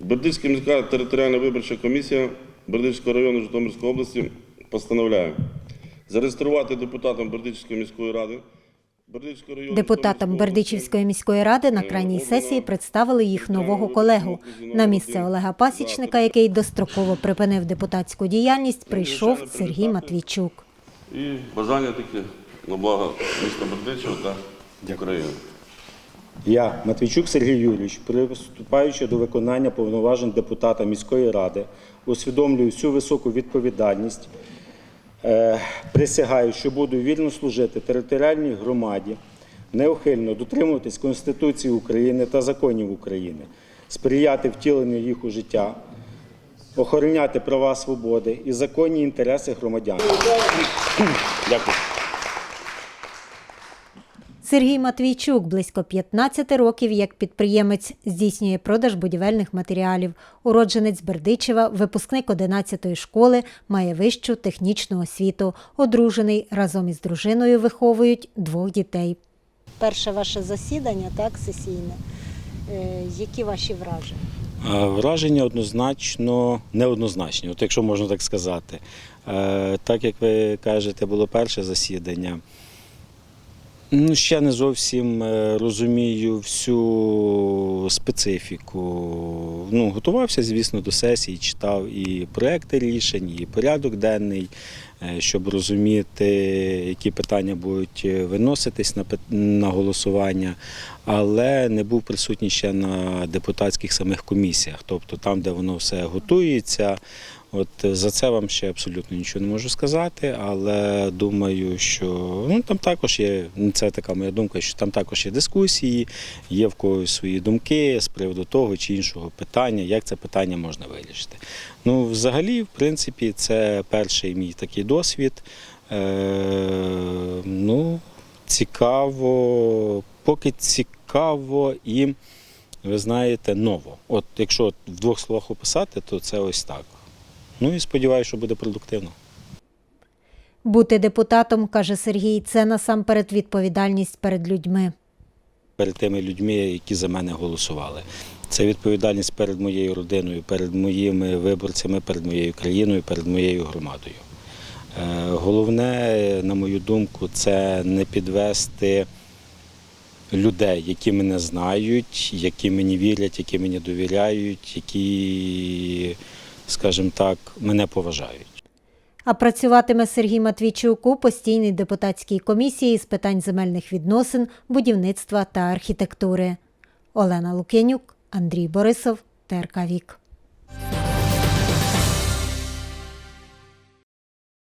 Бердичська міська територіальна виборча комісія Бердичського району Житомирської області постановляє зареєструвати депутатом Бердичівської міської ради Депутатам Бердичівської міської ради на крайній сесії представили їх нового колегу. На місце Олега Пасічника, який достроково припинив депутатську діяльність, прийшов Сергій Матвійчук. І бажання таке на благо міста Бердичева та України. Я, Матвійчук Сергій Юрійович, приступаючи до виконання повноважень депутата міської ради, усвідомлюю всю високу відповідальність, е, присягаю, що буду вільно служити територіальній громаді, неухильно дотримуватись Конституції України та законів України, сприяти втіленню їх у життя, охороняти права свободи і законні інтереси громадян. Дякую. Сергій Матвійчук близько 15 років як підприємець здійснює продаж будівельних матеріалів. Уродженець Бердичева, випускник 11-ї школи, має вищу технічну освіту. Одружений разом із дружиною виховують двох дітей. Перше ваше засідання, так, сесійне. Е, Які ваші враження? Враження однозначно неоднозначні, от якщо можна так сказати. Е, Так як ви кажете, було перше засідання. Ну, ще не зовсім е, розумію всю специфіку. Ну, готувався, звісно, до сесії, читав і проекти рішень, і порядок денний, е, щоб розуміти, які питання будуть виноситись на, на голосування, але не був присутній ще на депутатських самих комісіях, тобто там, де воно все готується. От е, за це вам ще абсолютно нічого не можу сказати, але думаю, що ну там також є. ну, Це така моя думка, що там також є дискусії, є в когось свої думки з приводу того чи іншого питання, як це питання можна вирішити. Ну, взагалі, в принципі, це перший мій такий досвід. Е, ну, цікаво, поки цікаво і, ви знаєте, ново. От якщо в двох словах описати, то це ось так. Ну і сподіваюся, що буде продуктивно. Бути депутатом, каже Сергій, це насамперед відповідальність перед людьми. перед тими людьми, які за мене голосували. Це відповідальність перед моєю родиною, перед моїми виборцями, перед моєю країною, перед моєю громадою. Е, Головне, на мою думку, це не підвести людей, які мене знають, які мені вірять, які мені довіряють, які, скажімо так, мене поважають. А працюватиме Сергій Матвійчук у постійній депутатській комісії з питань земельних відносин, будівництва та архітектури. Олена Лук'янюк, Андрій Борисов, ТРК Вік.